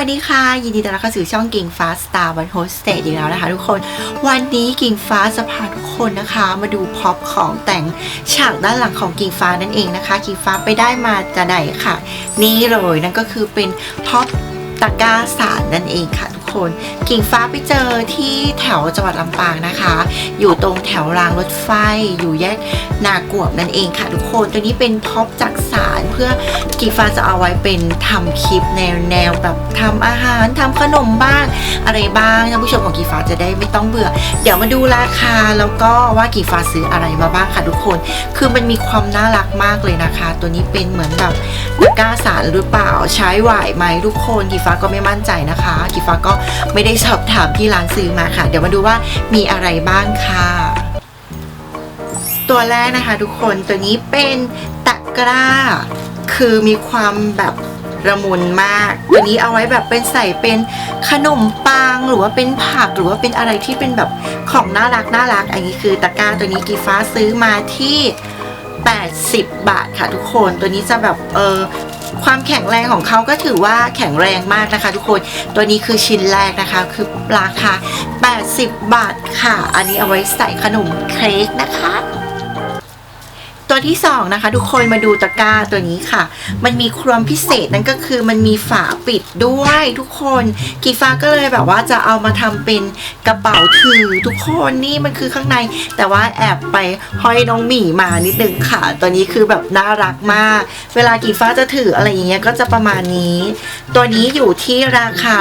วัสดีค่ะ ยินดีต้อนรับเข้าสู่ช่องกิ่งฟ้าสตาร์วันโฮสเตจอีกแล้วนะคะทุกคน วันนี้กิ่งฟ้าจะพาทุกคนนะคะ มาดูพ็อปของแต่งฉากด้านหลังของกิ่งฟ้านั่นเองนะคะ กิ่งฟ้าไปได้มาจากไหนค่ะ นี่เลยนั่นก็คือเป็นพ็อปตะกร้าสารนั่นเองค่ะ คน กิ่งฟ้าไปเจอที่แถวจังหวัดลำปางนะคะ อยู่ตรงแถวรางรถไฟ อยู่แยกนากวบนั่นเองค่ะทุกคน ตัวนี้เป็นพ็อปจากสารเพื่อกีฟ้าจะเอาไว้เป็นทำคลิปแนวแนวแบบทำอาหารทำขนมบ้างอะไรบ้างท่านผู้ชมของกีฟ้าจะได้ไม่ต้องเบื่อ เดี๋ยวมาดูราคาแล้วก็ว่ากีฟ้าซื้ออะไรมาบ้างค่ะทุกคน คือมันมีความน่ารักมากเลยนะคะ ตัวนี้เป็นเหมือนแบบก้าสารหรือเปล่าใช้ไหวไหมทุกคนกีฟ้าก็ไม่มั่นใจนะคะกีฟ้าก็ไม่ได้สอบถามที่ร้านซื้อมาค่ะ เดี๋ยวมาดูว่ามีอะไรบ้างค่ะ ตัวแรกนะคะ ทุกคนตัวนี้เป็นตะกร้า คือมีความแบบระมุนมาก ตัวนี้เอาไว้แบบเป็นใส่เป็นขนมปังหรือว่าเป็นผักหรือว่าเป็นอะไรที่เป็นแบบของน่ารักน่ารัก อันนี้คือตะกร้าตัวนี้กีฟ้าซื้อมาที่ 80 บาทค่ะทุกคน ตัวนี้จะแบบเออ ความแข็งแรงของเขาก็ถือว่าแข็งแรงมากนะคะ ทุกคน ตัวนี้คือชิ้นแรกนะคะ คือราคา 80 บาทค่ะ อันนี้เอาไว้ใส่ขนมเค้กนะคะ ตัวที่สองนะคะทุกคนมาดูตะกร้าตัวนี้ค่ะ มันมีความพิเศษนั่นก็คือมันมีฝาปิดด้วยทุกคนกีฟ้าก็เลยแบบว่าจะเอามาทำเป็นกระเป๋าถือทุกคนนี่มันคือข้างใน แต่ว่าแอบไปห้อยน้องหมีมานิดนึงค่ะ ตัวนี้คือแบบน่ารักมาก เวลากีฟ้าจะถืออะไรอย่างเงี้ยก็จะประมาณนี้ ตัวนี้อยู่ที่ราคา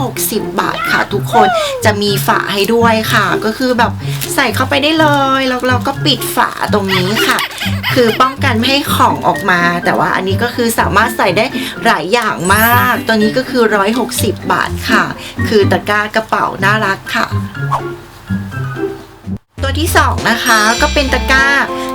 160 บาทค่ะ ทุกคนจะมีฝาให้ด้วยค่ะ ก็คือแบบใส่เข้าไปได้เลยแล้วเราก็ปิดฝาตรงนี้ค่ะคือป้องกันไม่ให้ของออกมา แต่ว่าอันนี้ก็คือสามารถใส่ได้หลายอย่างมาก ตัวนี้ก็คือ 160 บาทค่ะ คือตะกร้ากระเป๋าน่ารักค่ะ ตัวที่สองนะคะก็เป็นตะกร้า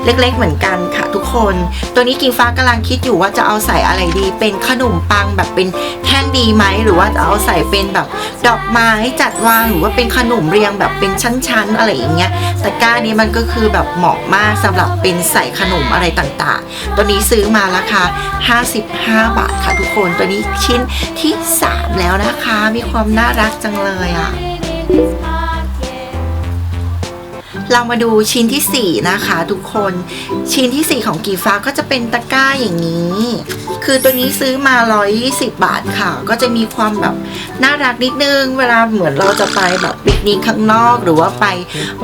เล็กๆเหมือนกันค่ะทุกคน ตัวนี้กิงฟ้ากำลังคิดอยู่ว่าจะเอาใส่อะไรดี เป็นขนมปังแบบเป็นแท่งดีไหมหรือว่าจะเอาใส่เป็นแบบดอกไม้จัดวางหรือว่าเป็นขนมเรียงแบบเป็นชั้นๆ อะไรอย่างเงี้ยตะกร้านี้มันก็คือแบบเหมาะมากสำหรับเป็นใส่ขนมอะไรต่างๆ ตัวนี้ซื้อมาราคา55 บาทค่ะทุกคนตัวนี้ชิ้นที่ 3 แล้วนะคะ มีความน่ารักจังเลยอะ เรามาดูชิ้นที่ 4 นะคะ ทุกคนชิ้นที่ 4 ของกีฟ้าก็จะเป็นตะกร้าอย่างนี้ คือตัวนี้ซื้อมา 120 บาทค่ะ ก็จะมีความแบบน่ารักนิดนึง เวลาเหมือนเราจะไปแบบปิกนิกข้างนอก หรือว่าไป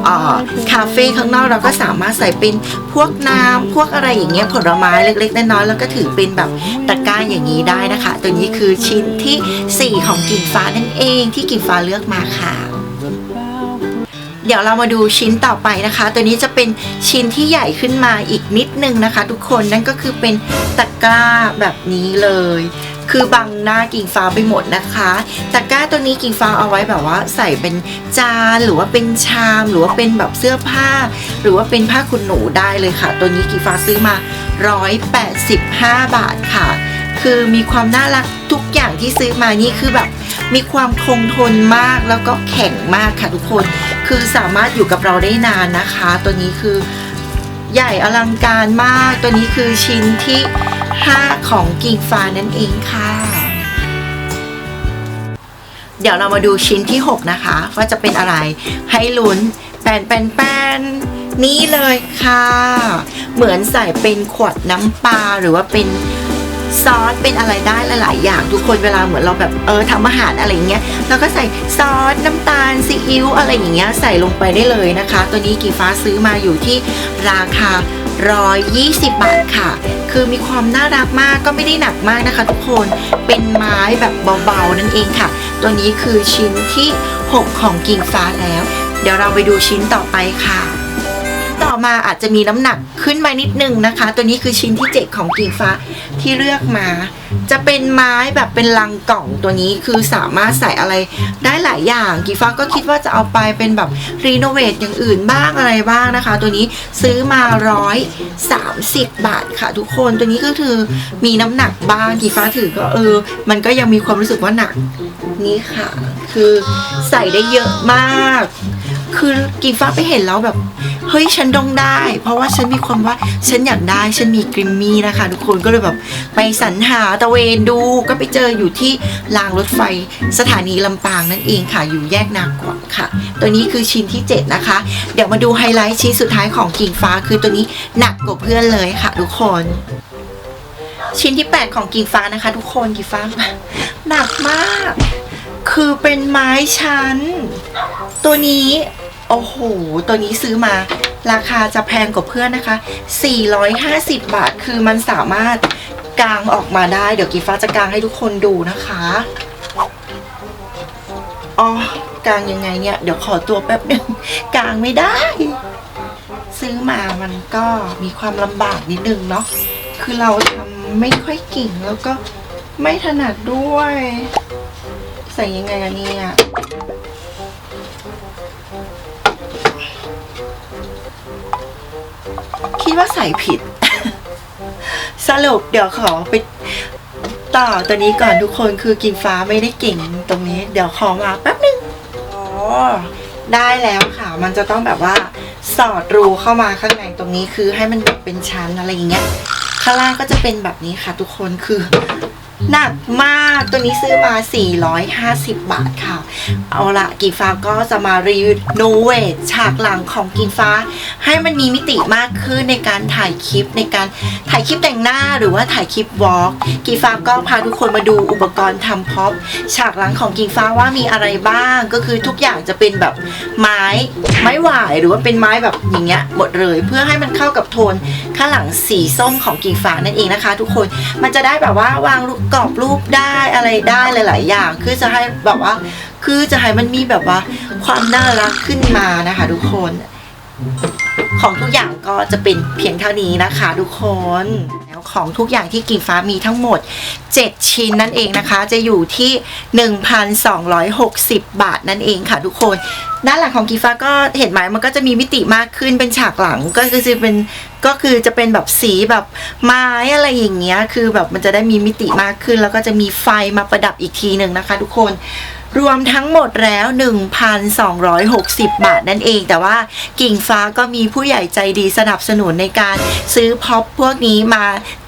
เอ่อคาเฟ่ข้างนอกเราก็สามารถใส่เป็นพวกน้ำพวกอะไรอย่างเงี้ยผลไม้เล็กๆน้อยๆแล้วก็ถือเป็นแบบตะกร้าอย่างนี้ได้นะคะ ตัวนี้คือชิ้นที่ 4 ของกิ่งฟ้านั่นเองที่กิ่งฟ้าเลือกมาค่ะ เดี๋ยวเรามาดูชิ้นต่อไปนะคะ ตัวนี้จะเป็นชิ้นที่ใหญ่ขึ้นมาอีกนิดนึงนะคะ ทุกคนนั่นก็คือเป็นตะกร้าแบบนี้เลย คือบังหน้ากิ่งฟ้าไปหมดนะคะตะกร้าตัวนี้กิ่งฟ้าเอาไว้แบบว่าใส่เป็นจานหรือว่าเป็นชาม หรือว่าเป็นแบบเสื้อผ้า หรือว่าเป็นผ้าขนหนูได้เลยค่ะ ตัวนี้กิ่งฟ้าซื้อมา 185 บาทค่ะ คือมีความน่ารักทุกอย่างที่ซื้อมานี่คือแบบมีความคงทนมากแล้วก็แข็งมากค่ะทุกคน คือสามารถอยู่กับเราได้นานนะคะ ตัวนี้คือใหญ่อลังการมาก ตัวนี้คือชิ้นที่ 5 ของกิ่งฟ้านั่นเองค่ะ เดี๋ยวเรามาดูชิ้นที่ 6 นะคะ ว่าจะเป็นอะไรให้ลุ้นแปนแปนแปนนี่เลยค่ะ เหมือนใส่เป็นขวดน้ำปลาหรือว่าเป็น ซอสเป็นอะไรได้หลายๆอย่างทุกคนเวลาเหมือนเราแบบเออทำอาหารอะไรอย่างเงี้ยเราก็ใส่ซอสน้ำตาลซีอิ๊วอะไรอย่างเงี้ยใส่ลงไปได้เลยนะคะ ตัวนี้กีฟ้าซื้อมาอยู่ที่ราคา 120 บาทค่ะ คือมีความน่ารักมากก็ไม่ได้หนักมากนะคะ ทุกคนเป็นไม้แบบเบาๆนั่นเองค่ะ ตัวนี้คือชิ้นที่ 6 ของกิ่งฟ้าแล้ว เดี๋ยวเราไปดูชิ้นต่อไปค่ะ ต่อมาอาจจะมีน้ำหนักขึ้นมานิดนึงนะคะ ตัวนี้คือชิ้นที่ 7 ของกิ่งฟ้าที่เลือกมา จะเป็นไม้แบบเป็นลังกล่องตัวนี้คือสามารถใส่อะไรได้หลายอย่างกิ่งฟ้าก็คิดว่าจะเอาไปเป็นแบบรีโนเวทอย่างอื่นบ้างอะไรบ้างนะคะ ตัวนี้ซื้อมาร้อยสามสิบบาทค่ะทุกคนตัวนี้ก็คือมีน้ำหนักบ้างกิ่งฟ้าถือก็เออ มันก็ยังมีความรู้สึกว่าหนักนี่ค่ะ คือใส่ได้เยอะมาก คือกิ่งฟ้าไปเห็นแล้วแบบ เฮ้ยฉันต้องได้ เพราะว่าฉันมีความว่าฉันอยากได้ฉันมีกริมมี่นะคะ ทุกคนก็เลยแบบไปสรรหาตะเวนดูก็ไปเจออยู่ที่รางรถไฟสถานีลำปางนั่นเองค่ะ อยู่แยกนากวักค่ะ ตัวนี้คือชิ้นที่ 7 นะคะ เดี๋ยวมาดูไฮไลท์ชิ้นสุดท้ายของกิ่งฟ้าคือตัวนี้หนักกว่าเพื่อนเลยค่ะ ทุกคนชิ้นที่ 8 ของกิ่งฟ้านะคะ ทุกคนกิ่งฟ้าหนักมาก คือเป็นไม้ชั้น ตัวนี้ โอ้โห ตัวนี้ซื้อมาราคาจะแพงกว่าเพื่อนนะคะ 450 บาท คือมันสามารถกางออกมาได้ เดี๋ยวกีฟ้าจะกางให้ทุกคนดูนะคะ อ๋อ กางยังไงเนี่ย เดี๋ยวขอตัวแป๊บหนึ่งกางไม่ได้ ซื้อมามันก็มีความลำบากนิดนึงเนาะ คือเราทำไม่ค่อยเก่งแล้วก็ไม่ถนัดด้วย ใส่ยังไงอะเนี่ย คิดว่าใส่ผิด สรุปเดี๋ยวขอไปต่อตัวนี้ก่อนทุกคนคือกินฟ้าไม่ได้เก่งตรงนี้ เดี๋ยวขอมาแป๊บนึงอ๋อได้แล้วค่ะ มันจะต้องแบบว่าสอดรูเข้ามาข้างในตรงนี้คือให้มันแบบเป็นชั้นอะไรอย่างเงี้ย ข้างล่างก็จะเป็นแบบนี้ค่ะ ทุกคนคือ หนักมากตัวนี้ซื้อมา 450 บาทค่ะ เอาละกีฟ้าก็จะมารีวิวโนเวทฉากหลังของกีฟ้า ให้มันมีมิติมากขึ้นในการถ่ายคลิปในการถ่ายคลิปแต่งหน้าหรือว่าถ่ายคลิปวอล์กกีฟ้าก็พาทุกคนมาดูอุปกรณ์ทำพ็อปฉากหลังของกีฟ้าว่ามีอะไรบ้าง ก็คือทุกอย่างจะเป็นแบบไม้ไม้หวายหรือว่าเป็นไม้แบบอย่างเงี้ยหมดเลย เพื่อให้มันเข้ากับโทน ข้างหลังสีส้มของกีฟ้านั่นเองนะคะ ทุกคนมันจะได้แบบว่าวางรูปกรอบรูปได้อะไรได้หลาย ๆ อย่าง คือจะให้แบบว่า คือจะให้มันมีแบบว่าความน่ารักขึ้นมานะคะ ทุกคนของทุกอย่างก็จะเป็นเพียงเท่านี้นะคะทุกคนแล้วของทุกอย่างที่กิ่งฟ้ามีทั้งหมด 7 ชิ้นนั่นเองนะคะ จะอยู่ที่ 1,260 บาทนั่นเองค่ะทุกคน ด้านหลังของกีฟ้าก็เห็นไหมมันก็จะมีมิติมากขึ้นเป็นฉากหลังก็คือจะเป็น ก็คือจะเป็นแบบสีแบบไม้อะไรอย่างเงี้ย คือแบบมันจะได้มีมิติมากขึ้น แล้วก็จะมีไฟมาประดับอีกทีหนึ่งนะคะ ทุกคนรวมทั้งหมดแล้ว 1,260 บาทนั่นเอง แต่ว่ากิ่งฟ้าก็มีผู้ใหญ่ใจดีสนับสนุนในการซื้อพ็อปพวกนี้มา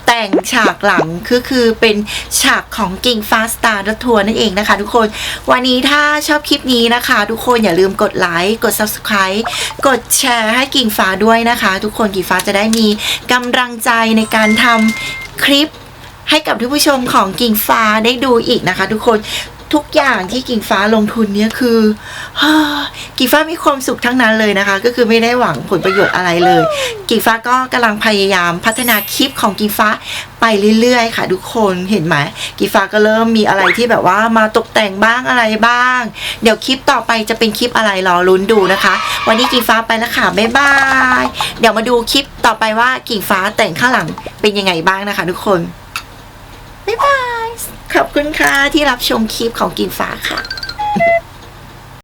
แต่งฉากหลังคือคือเป็นฉากของกิ่งฟ้าสตาร์รทัวร์นั่นเองนะคะ ทุกคนวันนี้ถ้าชอบคลิปนี้นะคะ ทุกคนอย่าลืมกดไลค์กด subscribe กดแชร์ให้กิ่งฟ้าด้วยนะคะ ทุกคนกิ่งฟ้าจะได้มีกำลังใจในการทำคลิปให้กับท่านผู้ชมของกิ่งฟ้าได้ดูอีกนะคะ ทุกคน ทุกอย่างที่กิ่งฟ้าลงทุนเนี้ยคือกิ่งฟ้ามีความสุขทั้งนั้นเลยนะคะ ก็คือไม่ได้หวังผลประโยชน์อะไรเลย กิ่งฟ้าก็กำลังพยายามพัฒนาคลิปของกิ่งฟ้าไปเรื่อยๆ ค่ะ ทุกคนเห็นไหมกิ่งฟ้าก็เริ่มมีอะไรที่แบบว่ามาตกแต่งบ้างอะไรบ้าง เดี๋ยวคลิปต่อไปจะเป็นคลิปอะไรรอลุ้นดูนะคะ วันนี้กิ่งฟ้าไปแล้วค่ะบ๊ายบายเดี๋ยวมาดูคลิปต่อไปว่ากิ่งฟ้าแต่งข้างหลังเป็นยังไงบ้างนะคะ ทุกคนบ๊ายบาย ขอบคุณค่ะที่รับชมคลิปของกินฟ้าค่ะ